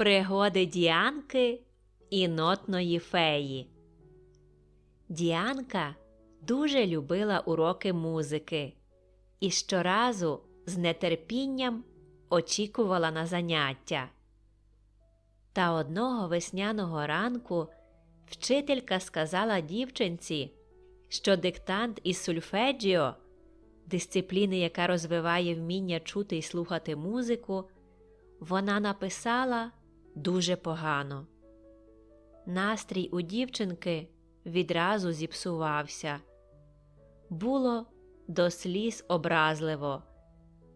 Пригоди Діанки і нотної феї. Діанка дуже любила уроки музики і щоразу з нетерпінням очікувала на заняття. Та одного весняного ранку вчителька сказала дівчинці, що диктант із сульфеджіо, дисципліни, яка розвиває вміння чути і слухати музику, вона написала дуже погано. Настрій у дівчинки відразу зіпсувався. Було до сліз образливо,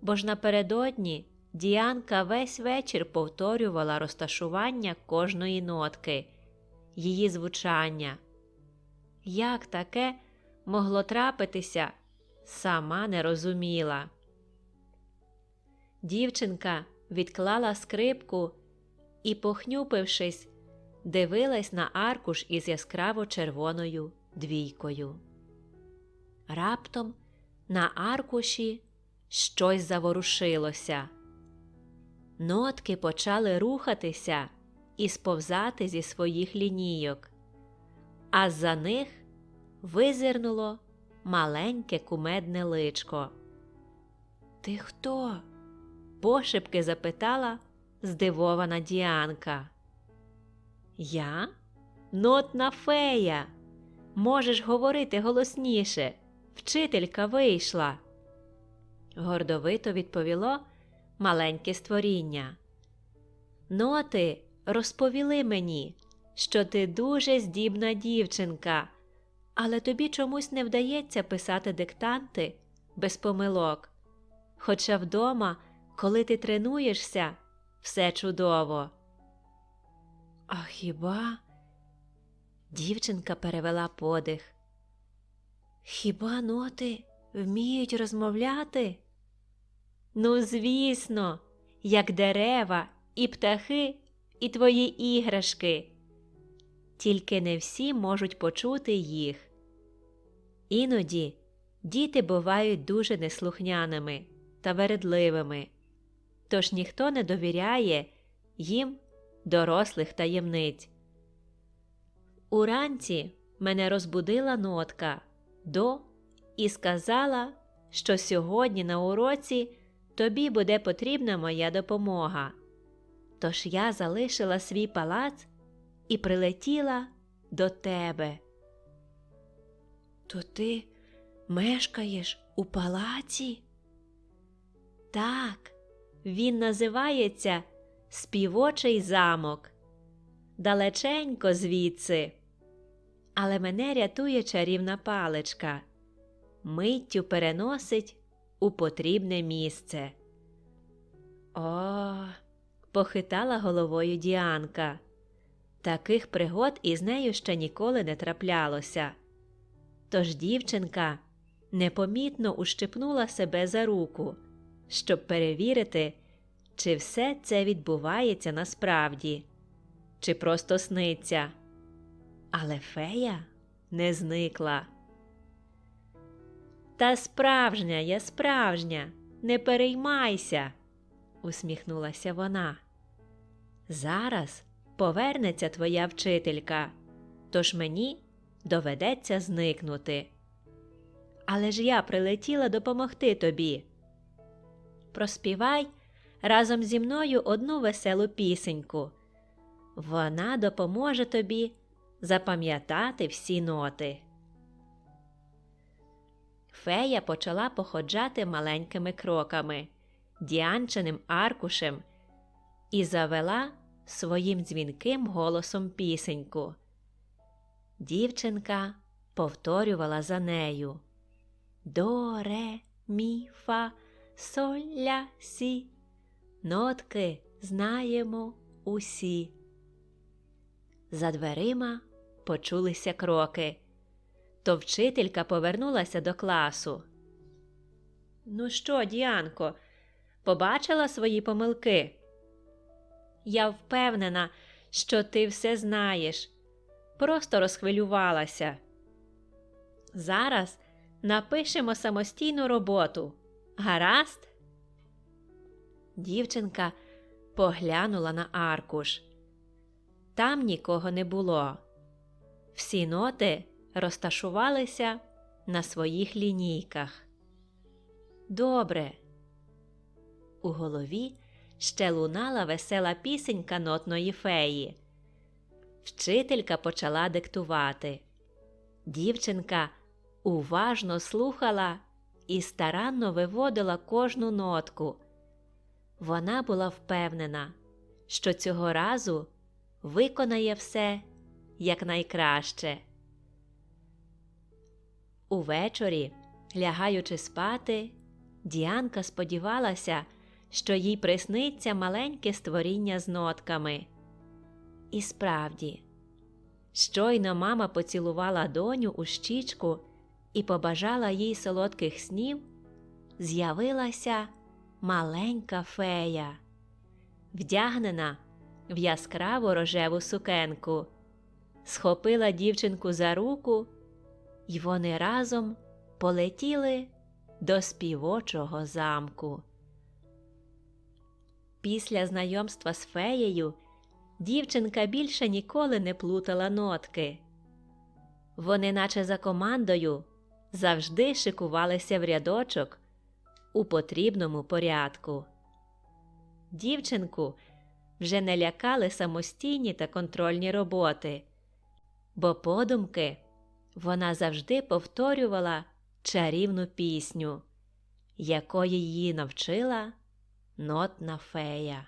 бо ж напередодні Діанка весь вечір повторювала розташування кожної нотки, її звучання. Як таке могло трапитися, сама не розуміла. Дівчинка відклала скрипку і, похнюпившись, дивилась на аркуш із яскраво червоною двійкою. Раптом на аркуші щось заворушилося. Нотки почали рухатися і сповзати зі своїх лінійок, а за них визирнуло маленьке кумедне личко. Ти хто? пошепки запитала здивована Діанка. Я нотна фея. Можеш говорити голосніше. Вчителька вийшла. Гордовито відповіло маленьке створіння. Ноти розповіли мені, що ти дуже здібна дівчинка, але тобі чомусь не вдається писати диктанти без помилок. Хоча вдома, коли ти тренуєшся, все чудово. А хіба? Дівчинка перевела подих. Хіба ноти вміють розмовляти? Ну, звісно, як дерева, і птахи, і твої іграшки. Тільки не всі можуть почути їх. Іноді діти бувають дуже неслухняними та вередливими, тож ніхто не довіряє їм дорослих таємниць. Уранці мене розбудила нотка до і сказала, що сьогодні на уроці тобі буде потрібна моя допомога. Тож я залишила свій палац і прилетіла до тебе. То ти мешкаєш у палаці? Так, він називається Співочий замок. Далеченько звідси. Але мене рятує чарівна паличка, миттю переносить у потрібне місце. О, похитала головою Діанка. Таких пригод із нею ще ніколи не траплялося. Тож дівчинка непомітно ущипнула себе за руку, щоб перевірити, чи все це відбувається насправді, чи просто сниться. Але фея не зникла. Та справжня я справжня, не переймайся, усміхнулася вона. Зараз повернеться твоя вчителька, тож мені доведеться зникнути. Але ж я прилетіла допомогти тобі. Проспівай разом зі мною одну веселу пісеньку. Вона допоможе тобі запам'ятати всі ноти. Фея почала походжати маленькими кроками, діанчиним аркушем і завела своїм дзвінким голосом пісеньку. Дівчинка повторювала за нею До, ре, мі, фа, соль, ля, сі. Нотки знаємо усі. За дверима почулися кроки. То вчителька повернулася до класу. Ну що, Діанко, побачила свої помилки? Я впевнена, що ти все знаєш. Просто розхвилювалася. Зараз напишемо самостійну роботу. Гаразд? Дівчинка поглянула на аркуш. Там нікого не було. Всі ноти розташувалися на своїх лінійках. Добре. У голові ще лунала весела пісенька нотної феї. Вчителька почала диктувати. Дівчинка уважно слухала і старанно виводила кожну нотку. Вона була впевнена, що цього разу виконає все якнайкраще. Увечері, лягаючи спати, Діанка сподівалася, що їй присниться маленьке створіння з нотками. І справді, щойно мама поцілувала доню у щічку і побажала їй солодких снів, з'явилася маленька фея, вдягнена в яскраву рожеву сукенку, схопила дівчинку за руку, і вони разом полетіли до співочого замку. Після знайомства з феєю дівчинка більше ніколи не плутала нотки. Вони, наче за командою, завжди шикувалися в рядочок у потрібному порядку. Дівчинку вже не лякали самостійні та контрольні роботи, бо подумки вона завжди повторювала чарівну пісню, якої її навчила нотна фея.